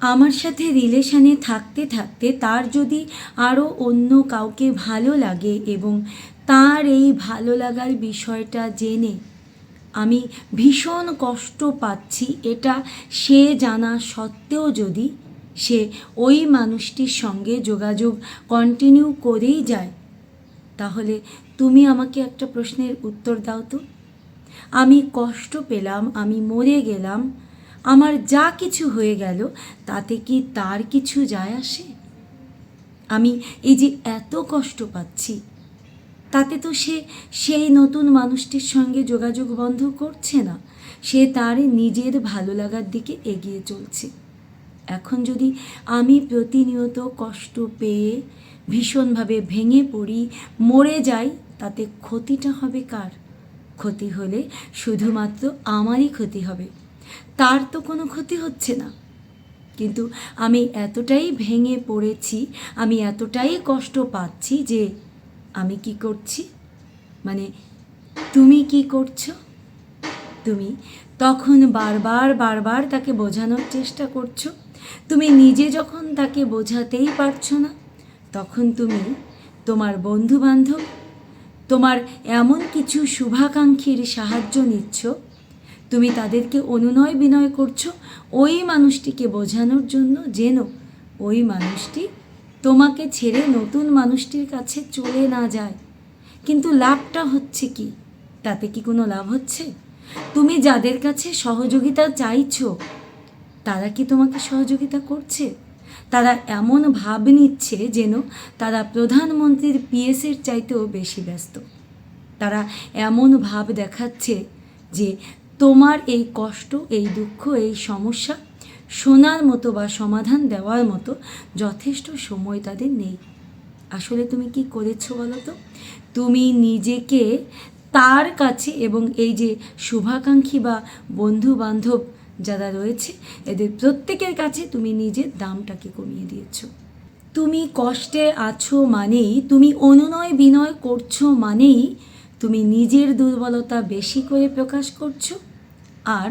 আমার সাথে রিলেশানে থাকতে থাকতে তার যদি আরও অন্য কাউকে ভালো লাগে এবং তার এই ভালো লাগার বিষয়টা জেনে আমি ভীষণ কষ্ট পাচ্ছি, এটা সে জানা সত্ত্বেও যদি সে ওই মানুষটির সঙ্গে যোগাযোগ কন্টিনিউ করেই যায়, তাহলে তুমি আমাকে একটা প্রশ্নের উত্তর দাও তো। আমি কষ্ট পেলাম, আমি মরে গেলাম আমার যা কিছু হয়ে গেল, তাতে কি তার কিছু যায় আসে? আমি এই যে এত কষ্ট পাচ্ছি, তাতে তো সে সেই নতুন মানুষটির সঙ্গে যোগাযোগ বন্ধ করছে না। সে তার নিজের ভালো লাগার দিকে এগিয়ে চলছে। এখন যদি আমি প্রতিনিয়ত কষ্ট পেয়ে ভীষণভাবে ভেঙে পড়ি, মরে যাই, তাতে ক্ষতিটা হবে কার? ক্ষতি হলে শুধুমাত্র আমারই ক্ষতি হবে। তার তো কোনো ক্ষতি হচ্ছে না। কিন্তু আমি এতটাই ভেঙে পড়েছি, আমি এতটাই কষ্ট পাচ্ছি যে আমি কি করছি? মানে তুমি কি করছ? তুমি তখন বারবার বারবার তাকে বোঝানোর চেষ্টা করছ? তুমি নিজে যখন তাকে বোঝাতেই পারছ না, তখন তুমি তোমার বন্ধু বান্ধব তোমার এমন কিছু শুভাকাঙ্ক্ষীর সাহায্য নিচ্ছ তুমি তাদেরকে অনুনয় বিনয় করছ, ওই মানুষটিকে বোঝানোর জন্য যেন ওই মানুষটি তোমাকে ছেড়ে নতুন মানুষটির কাছে চলে না যায়। কিন্তু লাভটা হচ্ছে কি? তাতে কি কোনো লাভ হচ্ছে? তুমি যাদের কাছে সহযোগিতা চাইছো, তারা কি তোমাকে সহযোগিতা করছে? তারা এমন ভাব নিচ্ছে যেন তারা প্রধানমন্ত্রীর পিএসের চাইতেও বেশি ব্যস্ত। তারা এমন ভাব দেখাচ্ছে যে তোমার এই কষ্ট, এই দুঃখ, এই সমস্যা শোনার মতো বা সমাধান দেওয়ার মতো যথেষ্ট সময় তাদের নেই। আসলে তুমি কি করেছ বলো তো? তুমি নিজেকে তার কাছে এবং এই যে শুভাকাঙ্ক্ষী বা বন্ধু বান্ধব যারা রয়েছে, এদের প্রত্যেকের কাছে তুমি নিজের দামটাকে কমিয়ে দিয়েছ। তুমি কষ্টে আছো মানেই, তুমি অনুনয় বিনয় করছ মানেই তুমি নিজের দুর্বলতা বেশি করে প্রকাশ করছ। আর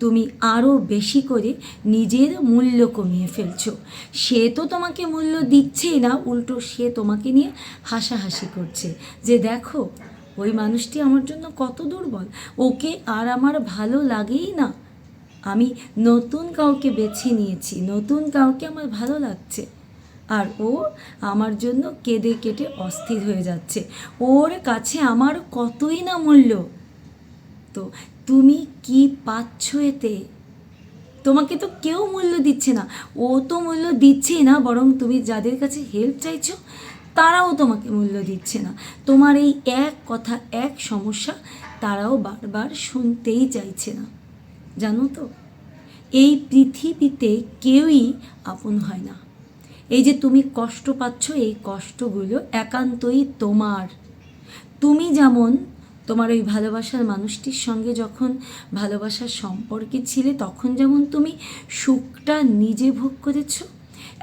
তুমি আরও বেশি করে নিজের মূল্য কমিয়ে ফেলছো। সে তো তোমাকে মূল্য দিচ্ছেই না, উল্টো সে তোমাকে নিয়ে হাসাহাসি করছে। যে দেখো, ওই মানুষটি আমার জন্য কত দুর্বল, ওকে আর আমার ভালো লাগেই না। আমি নতুন কাউকে বেছে নিয়েছি, নতুন কাউকে আমার ভালো লাগছে। আর ও আমার জন্য কেঁদে কেটে অস্থির হয়ে যাচ্ছে। ওর কাছে আমার কতই না মূল্য। তো তুমি কি পাচ্ছ এতে? তোমাকে তো কেউ মূল্য দিচ্ছে না। ও তো মূল্য দিচ্ছেই না, বরং তুমি যাদের কাছে হেল্প চাইছো, তারাও তোমাকে মূল্য দিচ্ছে না। তোমার এই এক কথা, এক সমস্যা তারাও বারবার শুনতেই চাইছে না। জানো তো, এই পৃথিবীতে কেউই আপন হয় না। এই যে তুমি কষ্ট পাচ্ছ, এই কষ্টগুলো একান্তই তোমার। তুমি যেমন তোমার ওই ভালোবাসার মানুষটির সঙ্গে যখন ভালোবাসার সম্পর্কে ছিলে, তখন যেমন তুমি সুখটা নিজে ভোগ করেছ,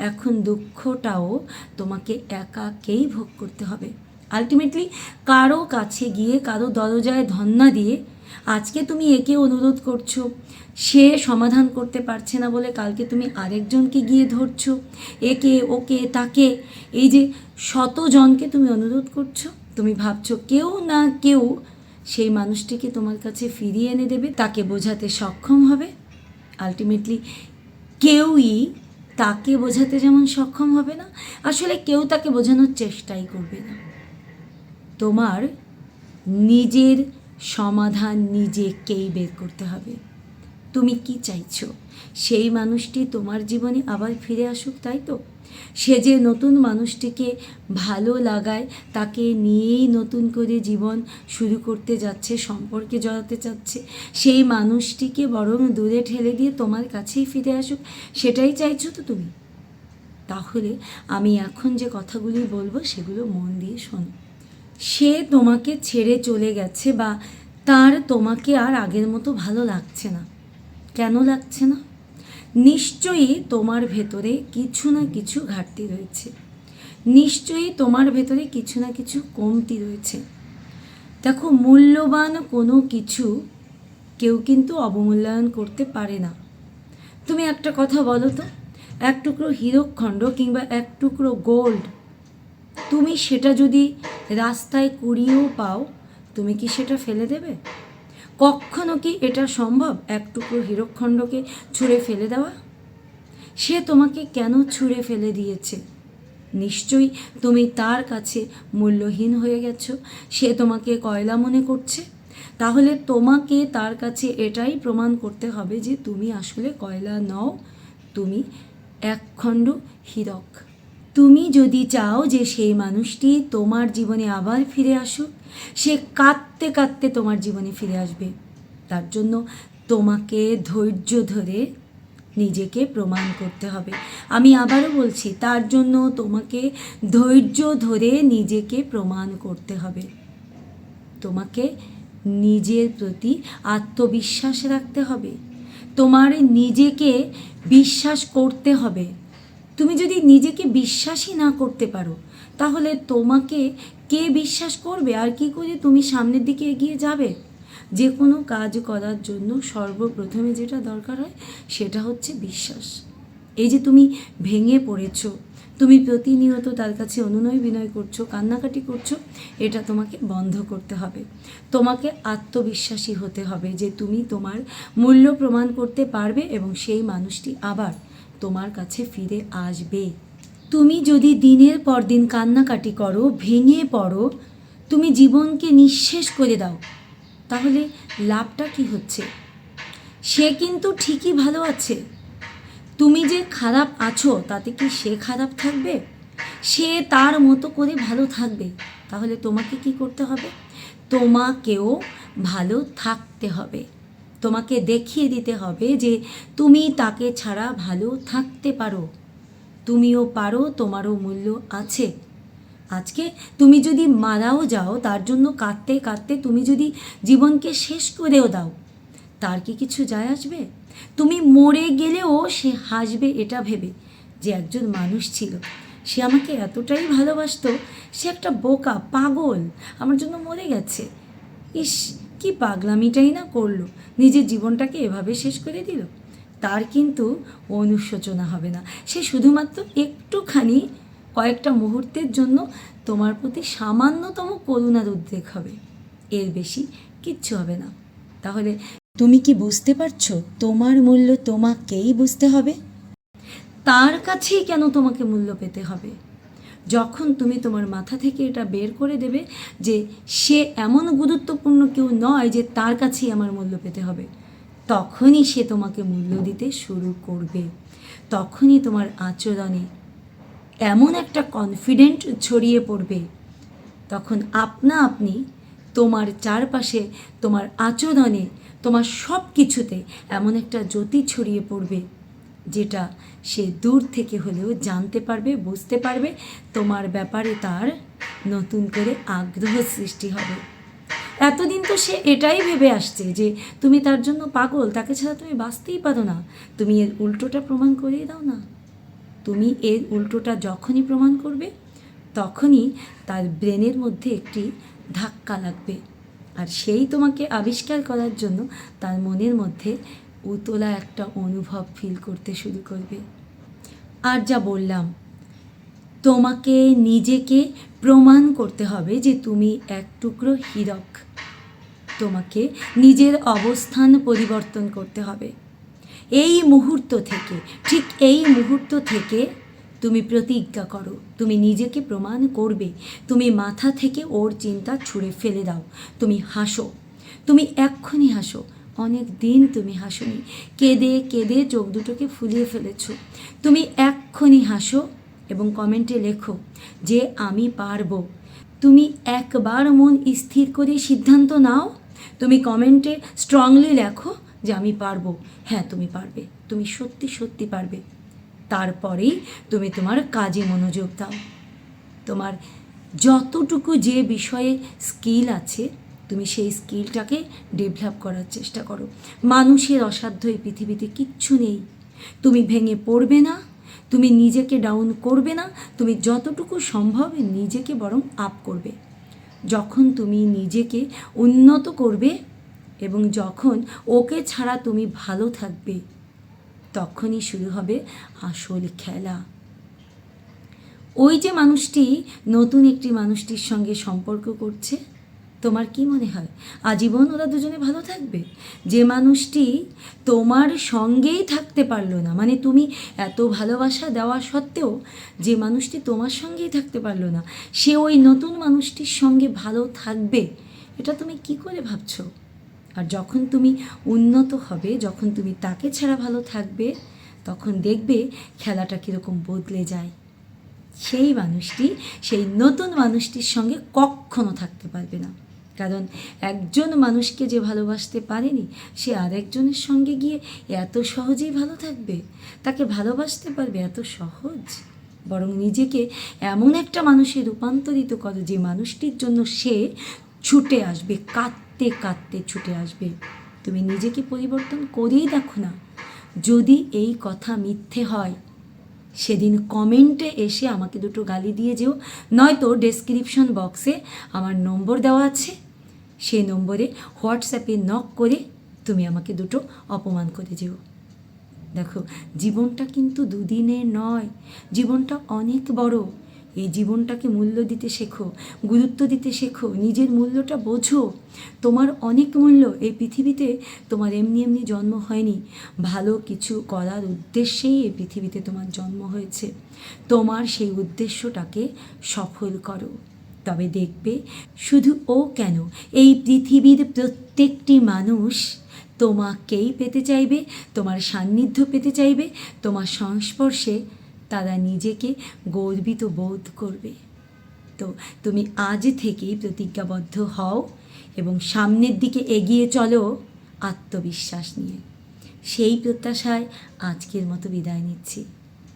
এখন দুঃখটাও তোমাকে একাকেই ভোগ করতে হবে। আলটিমেটলি কারও কাছে গিয়ে, কারও দরজায় ধন্না দিয়ে আজকে তুমি একে অনুরোধ করছ, সে সমাধান করতে পারছে না বলে কালকে তুমি আরেকজনকে গিয়ে ধরছো, একে, ওকে, তাকে, এই যে শতজনকে তুমি অনুরোধ করছ, তুমি ভাবছ কেউ না কেউ সেই মানুষটিকে তোমার কাছে ফিরিয়ে এনে দেবে, তাকে বোঝাতে সক্ষম হবে। আলটিমেটলি কেউই তাকে বোঝাতে যেমন সক্ষম হবে না, আসলে কেউ তাকে বোঝানোর চেষ্টাই করবে না। তোমার নিজের সমাধান নিজেকেই বের করতে হবে। তুমি কি চাইছো? সেই মানুষটি তোমার জীবনে আবার ফিরে আসুক, তাই তো? সে যে নতুন মানুষটিকে ভালো লাগায়, তাকে নিয়েই নতুন করে জীবন শুরু করতে যাচ্ছে, সম্পর্কে জড়াতে চাচ্ছে, সেই মানুষটিকে বরং দূরে ঠেলে দিয়ে তোমার কাছেই ফিরে আসুক, সেটাই চাইছো তো তুমি? তাহলে আমি এখন যে কথাগুলি বলব, সেগুলো মন দিয়ে শোনো। সে তোমাকে ছেড়ে চলে গেছে বা তার তোমাকে আর আগের মতো ভালো লাগছে না। কেন লাগছে না? নিশ্চয়ই তোমার ভেতরে কিছু না কিছু ঘাটতি রয়েছে। নিশ্চয়ই তোমার ভেতরে কিছু না কিছু কমতি রয়েছে। দেখো, মূল্যবান কোনো কিছু কেউ কিন্তু অবমূল্যায়ন করতে পারে না। তুমি একটা কথা বলো তো, এক টুকরো হীরকখণ্ড কিংবা এক টুকরো গোল্ড, তুমি সেটা যদি রাস্তায় কুড়িয়েও পাও, তুমি কি সেটা ফেলে দেবে? কখনো কি এটা সম্ভব, এক টুকরো হীরকখণ্ডকে ছুঁড়ে ফেলে দেওয়া? সে তোমাকে কেন ছুঁড়ে ফেলে দিয়েছে? নিশ্চয়ই তুমি তার কাছে মূল্যহীন হয়ে গেছো, সে তোমাকে কয়লা মনে করছে? তাহলে তোমাকে তার কাছে এটাই প্রমাণ করতে হবে যে তুমি আসলে কয়লা নও, তুমি একখণ্ড হীরক। তুমি যদি চাও যে সেই মানুষটি তোমার জীবনে আবার ফিরে আসুক, সে কাঁদতে কাঁদতে তোমার জীবনে ফিরে আসবে। তার জন্য তোমাকে ধৈর্য ধরে নিজেকে প্রমাণ করতে হবে। আমি আবারও বলছি, তার জন্য তোমাকে ধৈর্য ধরে নিজেকে প্রমাণ করতে হবে। তোমাকে নিজের প্রতি আত্মবিশ্বাস রাখতে হবে। তোমার নিজেকে বিশ্বাস করতে হবে। তুমি যদি নিজেকে বিশ্বাসই না করতে পারো, তাহলে তোমাকে কে বিশ্বাস করবে? আর কি করে তুমি সামনের দিকে এগিয়ে যাবে? যে কোনো কাজ করার জন্য সর্বপ্রথমে যেটা দরকার হয়, সেটা হচ্ছে বিশ্বাস। এই যে তুমি ভেঙে পড়েছো, তুমি প্রতিনিয়ত তার কাছে অনুনয় বিনয় করছ, কান্নাকাটি করছ, এটা তোমাকে বন্ধ করতে হবে। তোমাকে আত্মবিশ্বাসী হতে হবে যে তুমি তোমার মূল্য প্রমাণ করতে পারবে এবং সেই মানুষটি আবার তোমার কাছে ফিরে আসবে। তুমি যদি দিনের পর দিন কান্নাকাটি করো, ভেঙে পড়ো, তুমি জীবনকে নিঃশেষ করে দাও, তাহলে লাভটা কি হচ্ছে? সে কিন্তু ঠিকই ভালো আছে। তুমি যে খারাপ আছো, তাতে কি সে খারাপ থাকবে? সে তার মতো করে ভালো থাকবে, তাহলে তোমাকে কি করতে হবে? তোমাকেও ভালো থাকতে হবে। তোমাকে দেখিয়ে দিতে হবে যে তুমি তাকে ছাড়া ভালো থাকতে পারো। তুমিও পারো, তোমারও মূল্য আছে। আজকে তুমি যদি মারাও যাও, তার জন্য কাঁদতে কাঁদতে তুমি যদি জীবনকে শেষ করেও দাও, তার কি কিছু যায় আসবে? তুমি মরে গেলেও সে হাসবে, এটা ভেবে যে একজন মানুষ ছিল। সে আমাকে এতটাই ভালোবাসত, সে একটা বোকা, পাগল, আমার জন্য মরে গেছে। ইস কি পাগলামিটাই না করল? নিজের জীবনটাকে এভাবে শেষ করে দিল? তার কিন্তু অনুশোচনা হবে না। সে শুধুমাত্র একটুখানি কয়েকটা মুহূর্তের জন্য তোমার প্রতি সামান্যতম করুণার উদ্রেক হবে। এর বেশি কিচ্ছু হবে না। তাহলে তুমি কি বুঝতে পারছ তোমার মূল্য তোমাকেই বুঝতে হবে? তার কাছেই কেন তোমাকে মূল্য পেতে হবে? যখন তুমি তোমার মাথা থেকে এটা বের করে দেবে যে সে এমন গুরুত্বপূর্ণ কেউ নয় যে তার কাছেই আমার মূল্য পেতে হবে, তখনই সে তোমাকে মূল্য দিতে শুরু করবে। তখনই তোমার আচরণে এমন একটা কনফিডেন্ট ছড়িয়ে পড়বে। তখন আপনা আপনি তোমার চারপাশে, তোমার আচরণে, তোমার সব কিছুতে এমন একটা জ্যোতি ছড়িয়ে পড়বে। যেটা সে দূর থেকে হলেও জানতে পারবে, বুঝতে পারবে, তোমার ব্যাপারে তার নতুন করে আগ্রহ সৃষ্টি হবে। এতদিন তো সে এটাই ভেবে আসছে যে তুমি তার জন্য পাগল, তাকে ছাড়া তুমি বাঁচতেই পারো না। তুমি এর উল্টোটা প্রমাণ করিয়ে দাও না। তুমি এর উল্টোটা যখনই প্রমাণ করবে, তখনই তার ব্রেনের মধ্যে একটি ধাক্কা লাগবে। আর সেই তোমাকে আবিষ্কার করার জন্য তার মনের মধ্যে উতলা একটা অনুভব ফিল করতে শুরু করবে। আর যা বললাম, তোমাকে নিজেকে প্রমাণ করতে হবে যে তুমি এক টুকরো হীরক। তোমাকে নিজের অবস্থান পরিবর্তন করতে হবে। এই মুহূর্ত থেকে, ঠিক এই মুহূর্ত থেকে তুমি প্রতিজ্ঞা করো, তুমি নিজেকে প্রমাণ করবে, তুমি মাথা থেকে ওর চিন্তা ছুঁড়ে ফেলে দাও, তুমি হাসো, তুমি এক্ষুনি হাসো অনেক দিন তুমি হাসোনি। কেঁদে কেঁদে চোখ দুটোকে ফুলিয়ে ফেলেছো। তুমি এক্ষুনি হাসো এবং কমেন্টে লেখো যে আমি পারব। তুমি একবার মন স্থির করে সিদ্ধান্ত নাও। তুমি কমেন্টে স্ট্রংলি লেখো যে আমি পারব। হ্যাঁ তুমি পারবে। তুমি সত্যি সত্যি পারবে। তারপরেই তুমি তোমার কাজে মনোযোগ দাও। তোমার যতটুকু যে বিষয়ে স্কিল আছে তুমি সেই স্কিলটাকে ডেভেলপ করার চেষ্টা করো। মানুষের অসাধ্য এই পৃথিবীতে কিচ্ছু নেই। তুমি ভেঙে পড়বে না, তুমি নিজেকে ডাউন করবে না, তুমি যতটুকু সম্ভব নিজেকে বরং আপ করবে। যখন তুমি নিজেকে উন্নত করবে এবং যখন ওকে ছাড়া তুমি ভালো থাকবে, তখনই শুরু হবে আসল খেলা। ওই যে মানুষটি নতুন একটি মানুষটির সঙ্গে সম্পর্ক করছে তোমার কি মনে হয়? আজীবন ওরা দুজনে ভালো থাকবে? যে মানুষটি তোমার সঙ্গেই থাকতে পারল না মানে তুমি এত ভালোবাসা দেওয়া সত্ত্বেও যে মানুষটি তোমার সঙ্গেই থাকতে পারল না, সে ওই নতুন মানুষটির সঙ্গে ভালো থাকবে? এটা তুমি কি করে ভাবছ? আর যখন তুমি উন্নত হবে, যখন তুমি তাকে ছাড়া ভালো থাকবে, তখন দেখবে খেলাটা কীরকম বদলে যায়। সেই মানুষটি, সেই নতুন মানুষটির সঙ্গে কখনো থাকতে পারবে না। কারণ একজন মানুষকে যে ভালোবাসতে পারেনি, সে আরেকজনের সঙ্গে গিয়ে এত সহজেই ভালো থাকবে। তাকে ভালোবাসতে পারবে এত সহজ? বরং নিজেকে এমন একটা মানুষে রূপান্তরিত করো যে মানুষটির জন্য সে ছুটে আসবে, কাঁদতে কাঁদতে ছুটে আসবে। তুমি নিজেকে পরিবর্তন করেই দেখো না। যদি এই কথা মিথ্যে হয়, সেদিন কমেন্টে এসে আমাকে দুটো গালি দিয়ে যেও। নয়তো ডেসক্রিপশন বক্সে আমার নম্বর দেওয়া আছে। সেই নম্বরে হোয়াটসঅ্যাপে নক করে তুমি আমাকে দুটো অপমান করে যেও। দেখো, জীবনটা কিন্তু দুদিনের নয়, জীবনটা অনেক বড়। এই জীবনটাকে মূল্য দিতে শেখো, গুরুত্ব দিতে শেখো, নিজের মূল্যটা বোঝো। তোমার অনেক মূল্য এই পৃথিবীতে তোমার এমনি এমনি জন্ম হয়নি। ভালো কিছু করার উদ্দেশ্যেই এই পৃথিবীতে তোমার জন্ম হয়েছে। তোমার সেই উদ্দেশ্যটাকে সফল করো। তবে দেখবে, শুধু ও কেন? এই পৃথিবীর প্রত্যেকটি মানুষ তোমাকেই পেতে চাইবে, তোমার সান্নিধ্য পেতে চাইবে, তোমার সংস্পর্শে তারা নিজেকে গর্বিত বোধ করবে। তো তুমি আজ থেকেই প্রতিজ্ঞাবদ্ধ হও এবং সামনের দিকে এগিয়ে চলো আত্মবিশ্বাস নিয়ে। সেই প্রত্যাশায় আজকের মতো বিদায় নিচ্ছি।